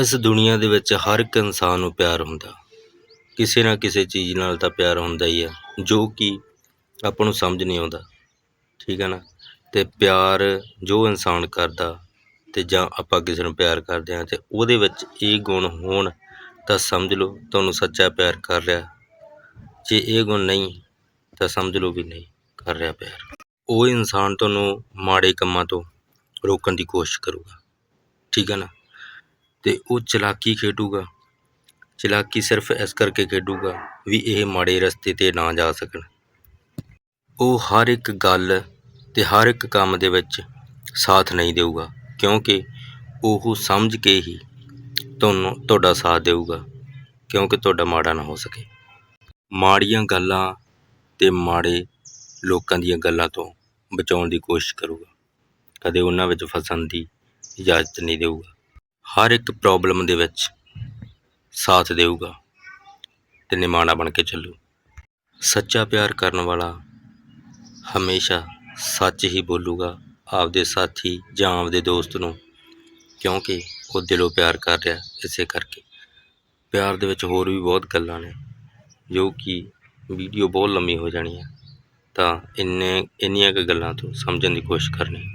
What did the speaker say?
ਇਸ ਦੁਨੀਆ ਦੇ ਵਿੱਚ ਹਰ ਇੱਕ ਇਨਸਾਨ ਨੂੰ ਪਿਆਰ ਹੁੰਦਾ। ਕਿਸੇ ਨਾ ਕਿਸੇ ਚੀਜ਼ ਨਾਲ ਤਾਂ ਪਿਆਰ ਹੁੰਦਾ ਹੀ ਆ, ਜੋ ਕਿ ਆਪਾਂ ਨੂੰ ਸਮਝ ਨਹੀਂ ਆਉਂਦਾ। ਠੀਕ ਹੈ ਨਾ? ਤੇ ਪਿਆਰ ਜੋ ਇਨਸਾਨ ਕਰਦਾ ਤੇ ਜਾਂ ਆਪਾਂ ਕਿਸੇ ਨੂੰ ਪਿਆਰ ਕਰਦੇ ਹਾਂ ਤੇ ਉਹਦੇ ਵਿੱਚ ਇਹ ਗੁਣ ਹੋਣ ਤਾਂ ਸਮਝ ਲਓ, ਤੁਹਾਨੂੰ ਸੱਚਾ ਪਿਆਰ ਕਰ ਰਿਹਾ। ਜੇ ਇਹ ਗੁਣ ਨਹੀਂ, ਤਾਂ ਸਮਝ ਲਓ ਵੀ ਨਹੀਂ ਕਰ ਰਿਹਾ ਪਿਆਰ। ਉਹ ਇਨਸਾਨ ਤੁਹਾਨੂੰ ਮਾੜੇ ਕੰਮਾਂ ਤੋਂ ਰੋਕਣ ਦੀ ਕੋਸ਼ਿਸ਼ ਕਰੂਗਾ। ਠੀਕ ਹੈ ਨਾ? ਅਤੇ ਉਹ ਚਲਾਕੀ ਖੇਡੂਗਾ। ਚਲਾਕੀ ਸਿਰਫ ਇਸ ਕਰਕੇ ਖੇਡੂਗਾ ਵੀ ਇਹ ਮਾੜੇ ਰਸਤੇ ਤੇ ਨਾ ਜਾ ਸਕਣ। ਉਹ ਹਰ ਇੱਕ ਗੱਲ ਅਤੇ ਹਰ ਇੱਕ ਕੰਮ ਦੇ ਵਿੱਚ ਸਾਥ ਨਹੀਂ ਦੇਊਗਾ, ਕਿਉਂਕਿ ਉਹ ਸਮਝ ਕੇ ਹੀ ਤੁਹਾਨੂੰ, ਤੁਹਾਡਾ ਸਾਥ ਦੇਊਗਾ, ਕਿਉਂਕਿ ਤੁਹਾਡਾ ਮਾੜਾ ਨਾ ਹੋ ਸਕੇ। ਮਾੜੀਆਂ ਗੱਲਾਂ ਅਤੇ ਮਾੜੇ ਲੋਕਾਂ ਦੀਆਂ ਗੱਲਾਂ ਤੋਂ ਬਚਾਉਣ ਦੀ ਕੋਸ਼ਿਸ਼ ਕਰੂਗਾ। ਕਦੇ ਉਹਨਾਂ ਵਿੱਚ ਫਸਣ ਦੀ ਇਜਾਜ਼ਤ ਨਹੀਂ ਦੇਊਗਾ। ਹਰ ਇੱਕ ਪ੍ਰੋਬਲਮ ਦੇ ਵਿੱਚ ਸਾਥ ਦੇਊਗਾ ਤੇ ਨਿਮਾਣਾ ਬਣ ਕੇ ਚੱਲੂ। ਸੱਚਾ ਪਿਆਰ ਕਰਨ ਵਾਲਾ ਹਮੇਸ਼ਾ ਸੱਚ ਹੀ ਬੋਲੂਗਾ ਆਪਦੇ ਸਾਥੀ ਜਾਂ ਆਪਦੇ ਦੋਸਤ ਨੂੰ, ਕਿਉਂਕਿ ਉਹ ਦਿਲੋਂ ਪਿਆਰ ਕਰ ਰਿਹਾ ਇਸੇ ਕਰਕੇ। ਪਿਆਰ ਦੇ ਵਿੱਚ ਹੋਰ ਵੀ ਬਹੁਤ ਗੱਲਾਂ ਨੇ, ਜੋ ਕਿ ਵੀਡੀਓ ਬਹੁਤ ਲੰਮੀ ਹੋ ਜਾਣੀ ਹੈ ਤਾਂ ਇੰਨੇ, ਇੰਨੀਆਂ ਕੁ ਗੱਲਾਂ ਤੋਂ ਸਮਝਣ ਦੀ ਕੋਸ਼ਿਸ਼ ਕਰਨੀ।